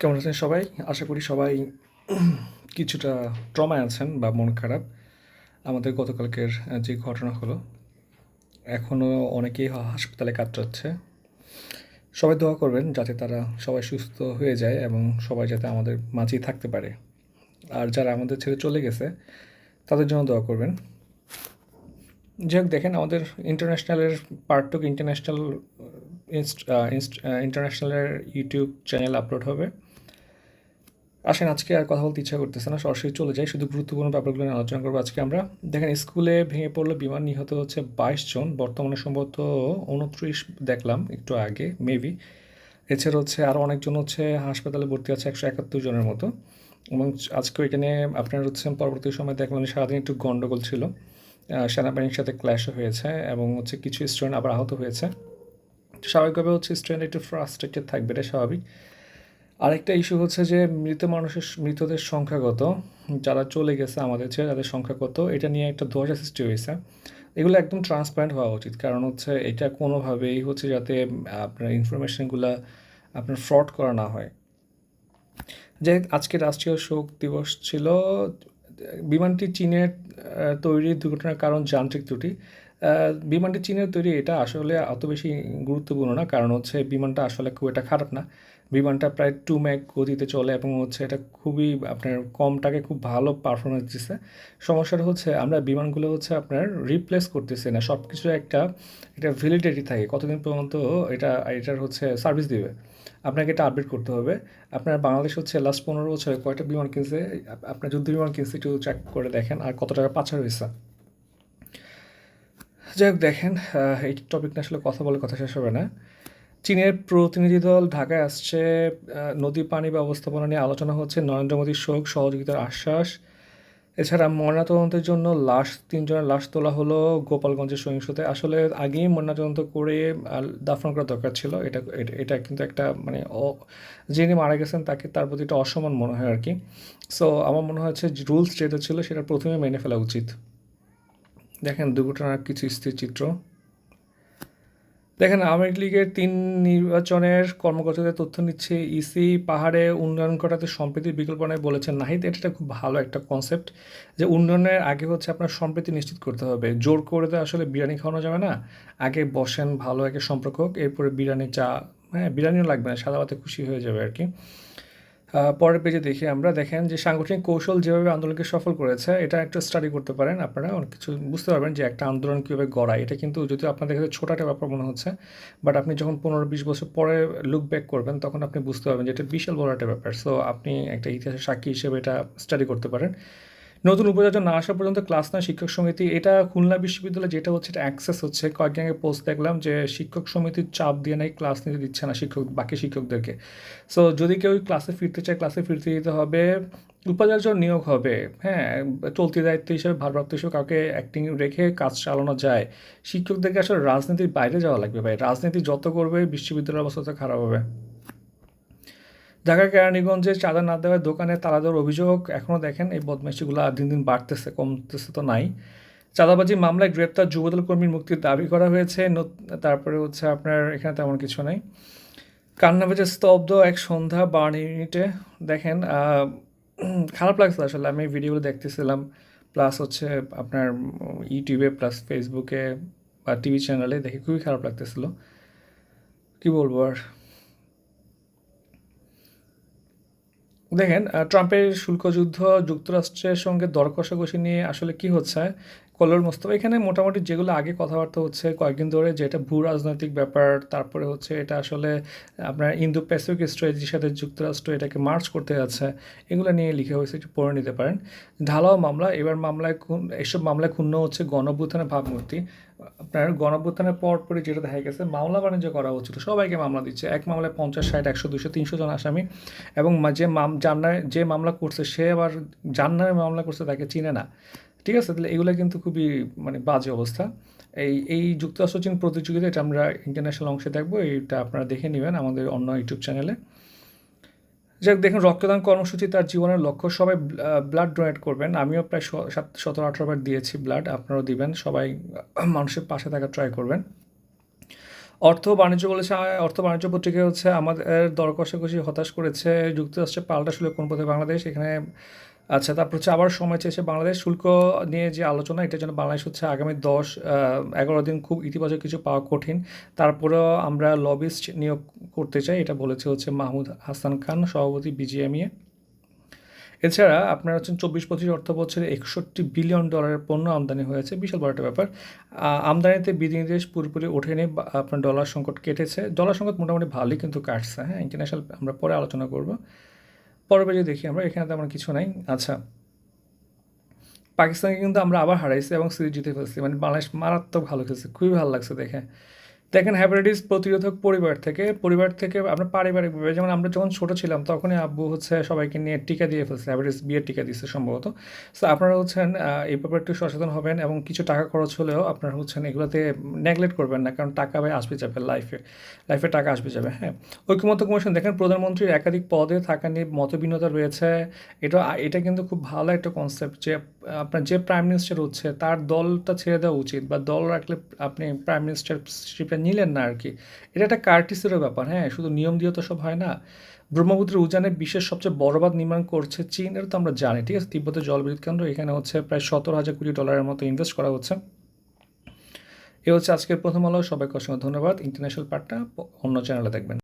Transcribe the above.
কেমন আছেন সবাই? আশা করি সবাই কিছুটা ট্রমায় আছেন বা মন খারাপ। আমাদের গতকালকের যে ঘটনা হলো এখনও অনেকেই হাসপাতালে কাতরাচ্ছে সবাই দোয়া করবেন যাতে তারা সবাই সুস্থ হয়ে যায় এবং সবাই যাতে আমাদের মাঝেই থাকতে পারে। আর যারা আমাদের ছেড়ে চলে গেছে, তাদের জন্য দোয়া করবেন। যাই হোক, দেখেন আমাদের ইন্টারন্যাশনালের, পার্টটুক ইন্টারন্যাশনাল ইন্টারন্যাশনালের ইউটিউব চ্যানেল আপলোড হবে। আসেন, আজকে আর কথা বলতে ইচ্ছা করতেছে না, সরাসরি চলে যাই। শুধু গুরুত্বপূর্ণ ব্যাপারগুলো নিয়ে আলোচনা করব আজকে আমরা। দেখেন, স্কুলে ভেঙে পড়ল বিমান নিহত হচ্ছে বাইশ জন, বর্তমানে সম্ভবত উনত্রিশ দেখলাম, একটু আগে মেবি এছাড়া হচ্ছে আরও অনেকজন হচ্ছে হাসপাতালে ভর্তি আছে, একশো একাত্তর জনের মতো। এবং আজকে এখানে আপনার হচ্ছে পরবর্তী সময় দেখলাম সারাদিন একটু গন্ডগোল ছিল সেনাবাহিনীর সাথে ক্ল্যাশও হয়েছে এবং হচ্ছে কিছু স্টুডেন্ট আবার আহত হয়েছে। স্বাভাবিকভাবে হচ্ছে স্টুডেন্ট একটু ফ্রাস্ট্রেটেড থাকবে, এটা স্বাভাবিক। আরেকটা ইস্যু হচ্ছে যে মৃত মানুষের মৃতদের সংখ্যা কত? যারা চলে গেছে আমাদের ছেড়ে তাদের সংখ্যা কত? এটা নিয়ে একটা ধোঁয়াশা সৃষ্টি হয়েছে। এগুলো একদম ট্রান্সপারেন্ট হওয়া উচিত। কারণ হচ্ছে এটা কোনোভাবেই হচ্ছে যাতে আপনার ইনফরমেশনগুলো আপনার ফ্রড করা না হয়। যে আজকে রাষ্ট্রীয় শোক দিবস ছিল। বিমানটি চীনের তৈরি দুর্ঘটনার কারণ যান্ত্রিক ত্রুটি। বিমানটি চীনের তৈরি, এটা আসলে অত বেশি গুরুত্বপূর্ণ না, কারণ হচ্ছে বিমানটা আসলে খুব একটা খারাপ না। বিমানটা প্রায় টু ম্যাক গতিতে চলে এবং হচ্ছে এটা খুবই আপনার কমটাকে খুব ভালো পারফরমেন্স দিচ্ছে সমস্যাটা হচ্ছে আমরা বিমানগুলো হচ্ছে আপনার রিপ্লেস করতেছি না সব কিছু একটা এটা ভ্যালিডিটি থাকে, কতদিন পর্যন্ত এটা, এটার হচ্ছে সার্ভিস দিবে। আপনাকে এটা আপডেট করতে হবে। আপনার বাংলাদেশ হচ্ছে লাস্ট পনেরো বছরে কয়টা বিমান কিনছে? আপনার যুদ্ধ বিমান কিনছে একটু চেক করে দেখেন, আর কত টাকা পাচার হয়েছে। যাই হোক, দেখেন এই টপিক নিয়ে আসলে কথা বলে কথা শেষ হবে না। চীনের প্রতিনিধি দল ঢাকায় আসছে নদী পানি ব্যবস্থাপনা নিয়ে আলোচনা হচ্ছে, নরেন্দ্র মোদীর শোক, সহযোগিতার আশ্বাস। এছাড়া ময়নাতদন্তের জন্য লাশ, তিনজনের লাশ তোলা হলো গোপালগঞ্জের সহিংসতে আসলে আগেই ময়নাতদন্ত করে দাফন করা দরকার ছিল। এটা, এটা- কিন্তু একটা মানে যিনি মারা গেছেন তাকে, তার প্রতি একটা অসম্মান মনে হয় আর কি। সো আমার মনে হচ্ছে রুলস যেটা ছিল, সেটা প্রথমে মেনে ফেলা উচিত। দেখেন দুর্ঘটনার কিছু স্থিরচিত্র দেখেন, আওয়ামী লীগের তিন নির্বাচনের কর্মকর্তাদের তথ্য নিচ্ছে, ইসি পাহাড়ে উন্নয়ন ঘটাতে সম্প্রীতির বিকল্প নয় বলেছেন নাহিদ। এটা একটা খুব ভালো একটা কনসেপ্ট যে উন্নয়নের আগে হচ্ছে আপনার সম্প্রীতি নিশ্চিত করতে হবে। জোর করে তো আসলে বিরিয়ানি খাওয়ানো যাবে না। আগে বসেন ভালো একটা সম্পর্ক হোক, এরপরে বিরিয়ানি চা হ্যাঁ বিরিয়ানিও লাগবে না, সাদা খুশি হয়ে যাবে আর কি। পরের পেজে দেখি আমরা। দেখেন যে সাংগঠনিক কৌশল যেভাবে আন্দোলনকে সফল করেছে, এটা একটা স্টাডি করতে পারেন আপনারা। অনেক কিছু বুঝতে পারবেন যে একটা আন্দোলন কীভাবে গড়ায়। এটা কিন্তু যদি আপনাদের কাছে ছোট একটা ব্যাপার মনে হচ্ছে বাট আপনি যখন পনেরো বিশ বছর পরে লুক ব্যাক করবেন, তখন আপনি বুঝতে পারবেন যে এটা বিশাল বড় একটা ব্যাপার। সো আপনি একটা ইতিহাসের সাক্ষী হিসেবে এটা স্টাডি করতে পারেন। নতুন উপাচার্য না আসা পর্যন্ত ক্লাস নয় শিক্ষক সমিতি। এটা খুলনা বিশ্ববিদ্যালয়ে যেটা হচ্ছে, এটা অ্যাক্সেস হচ্ছে। কয়েকদিন আগে পোস্ট দেখলাম যে শিক্ষক সমিতির চাপ দিয়ে নাই ক্লাস নিতে দিচ্ছে না শিক্ষক, বাকি শিক্ষকদেরকে। সো যদি কেউ ক্লাসে ফিরতে চায় ক্লাসে ফিরতে দিতে হবে, উপাচার্য নিয়োগ হবে। হ্যাঁ চলতি দায়িত্ব হিসেবে, ভারপ্রাপ্ত হিসেবে কাউকে অ্যাক্টিং রেখে কাজ চালানো যায়। শিক্ষকদেরকে আসলে রাজনীতির বাইরে যাওয়া লাগবে ভাই। রাজনীতি যত করবে, বিশ্ববিদ্যালয়ের অবস্থা খারাপ হবে। ঢাকা কেরানীগঞ্জে চাঁদা না দেওয়ার দোকানে তালা দেওয়ার অভিযোগ এখনও দেখেন। এই বদমাইশিগুলো দিন দিন বাড়তেছে, কমতেছে তো নাই। চাঁদাবাজি মামলায় গ্রেপ্তার যুবদল কর্মীর মুক্তির দাবি করা হয়েছে। তারপরে হচ্ছে আপনার এখানে তেমন কিছু নেই। কান্নাবাজে স্তব্ধ এক সন্ধ্যা বার্ন ইউনিটে দেখেন খারাপ লাগছে আসলে। আমি ভিডিওগুলো দেখতেছিলাম, প্লাস হচ্ছে আপনার ইউটিউবে, প্লাস ফেসবুকে বা টিভি চ্যানেলে দেখে খুবই খারাপ লাগতেছিল। কি বলব আর? দেখেন ট্রাম্পের শুল্ক যুদ্ধ যুক্তরাষ্ট্রের সঙ্গে দর কষাকষি নিয়ে আসলে কি হচ্ছে? কলর মোস্তফা, এখানে মোটামুটি যেগুলো আগে কথাবার্তা হচ্ছে, কয়েকদিন ধরে যে এটা ভূ রাজনৈতিক ব্যাপার, তারপরে হচ্ছে এটা আসলে আপনার ইন্দো প্যাসিফিক স্ট্র্যাটেজির সাথে যুক্তরাষ্ট্র এটাকে মার্চ করতে যাচ্ছে, এগুলো নিয়ে লিখে হয়েছে, একটু পড়ে নিতে পারেন। ঢালাও মামলা, এবার মামলায় এসব মামলায় ক্ষুণ্ণ হচ্ছে গণভ্যুত্থানের ভাবমূর্তি। আপনার গণভ্যুত্থানের পর পরই যেটা দেখা গেছে, মামলা বাণিজ্য করা হচ্ছিল সবাইকে মামলা দিচ্ছে। এক মামলায় পঞ্চাশ, ষাট, একশো দুশো তিনশো জন আসামি এবং যে মাম নামে যে মামলা করছে, সে আবার নামে মামলা করছে, তাকে চিনে না। ঠিক আছে? তাহলে এগুলো কিন্তু খুবই মানে বাজে অবস্থা। এই এই যুক্তরাষ্ট্র চীন প্রতিযোগিতা এটা আমরা ইন্টারন্যাশনাল অংশে দেখব। এটা আপনারা দেখে নেবেন আমাদের অন্য ইউটিউব চ্যানেলে। যাক দেখুন, রক্তদান কর্মসূচি তার জীবনের লক্ষ্য। সবাই ব্লাড ডোনেট করবেন। আমিও প্রায় সাত, সতেরো, আঠেরো বার দিয়েছি ব্লাড আপনারাও দিবেন। সবাই মানুষের পাশে থাকা ট্রাই করবেন। অর্থ বাণিজ্য বলেছে অর্থ বাণিজ্য পত্রিকা হচ্ছে, আমাদের দর কষাকষি হতাশ করেছে যুক্তরাষ্ট্রে পাল্টা শুলে কোন পথে বাংলাদেশ? এখানে আচ্ছা তারপর হচ্ছে আবার সময় চেয়েছে বাংলাদেশ। শুল্ক নিয়ে যে আলোচনা, এটার জন্য বাংলাদেশ হচ্ছে আগামী দশ এগারো দিন খুব ইতিবাচক কিছু পাওয়া কঠিন। তারপরেও আমরা লবিস্ট নিয়োগ করতে চাই, এটা বলেছে হচ্ছে মাহমুদ হাসান খান, সভাপতি বিজিএমইএ। এছাড়া আপনার হচ্ছেন চব্বিশ পঁচিশ অর্থ বছরে একষট্টি বিলিয়ন ডলারের পণ্য আমদানি হয়েছে, বিশাল বড় একটা ব্যাপার। আমদানিতে বিধিনির্দেশ পুরোপুরি ওঠেনি আপনার ডলার সংকট কেটেছে। ডলার সংকট মোটামুটি ভালোই কিন্তু কাটছে হ্যাঁ ইন্টারন্যাশনাল আমরা পরে আলোচনা করব। পরবর্তী দেখি আমরা, এখানে তেমন কিছু নাই। আচ্ছা পাকিস্তানকে কিন্তু আমরা আবার হারাইছি এবং সিরিজ জিতে ফেলছি। মানে বাংলাদেশ মারাত্মক ভালো খেলছে, খুবই ভালো লাগছে দেখে। দেখেন হ্যাপাটাইটিস প্রতিরোধক পরিবার থেকে পরিবার থেকে আমরা পারিবারিকভাবে যেমন আমরা যখন ছোটো ছিলাম তখনই আব্বু হচ্ছে সবাইকে নিয়ে টিকা দিয়ে ফেলছে হ্যাপাটাইটিস বিয়ের টিকা দিচ্ছে সম্ভবত। সো আপনারা হচ্ছেন এই ব্যাপারে একটু সচেতন হবেন এবং কিছু টাকা খরচ হলেও আপনারা হচ্ছেন এগুলোতে নেগলেক্ট করবেন না, কারণ টাকা ভাই আসবে যাবে লাইফে লাইফে টাকা আসবে যাবে হ্যাঁ। ঐক্যমত্য কমিশন দেখেন প্রধানমন্ত্রীর একাধিক পদে থাকা নিয়ে মতভিন্নতা রয়েছে। এটা এটা কিন্তু খুব ভালো একটা কনসেপ্ট যে, আপনার যে প্রাইম মিনিস্টার হচ্ছে, তার দলটা ছেড়ে দেওয়া উচিত বা দল রাখলে আপনি প্রাইম মিনিস্টারশিপে নিলেন না আর কি এটা একটা কার্টিসেরও ব্যাপার হ্যাঁ শুধু নিয়ম দিয়ে তো সব হয় না। ব্রহ্মপুত্রের উজানে বিশ্বের সবচেয়ে বড় বাঁধ নির্মাণ করছে চীন, এটা তো আমরা জানি, ঠিক আছে? তিব্বতের জলবিদ্যুৎ কেন্দ্র, এখানে হচ্ছে প্রায় সতেরো হাজার কোটি ডলারের মতো ইনভেস্ট করা হচ্ছে। এ হচ্ছে আজকের প্রথম আলো, সবাইকে অসংখ্য ধন্যবাদ। ইন্টারন্যাশনাল পার্টটা অন্য চ্যানেলে দেখবেন।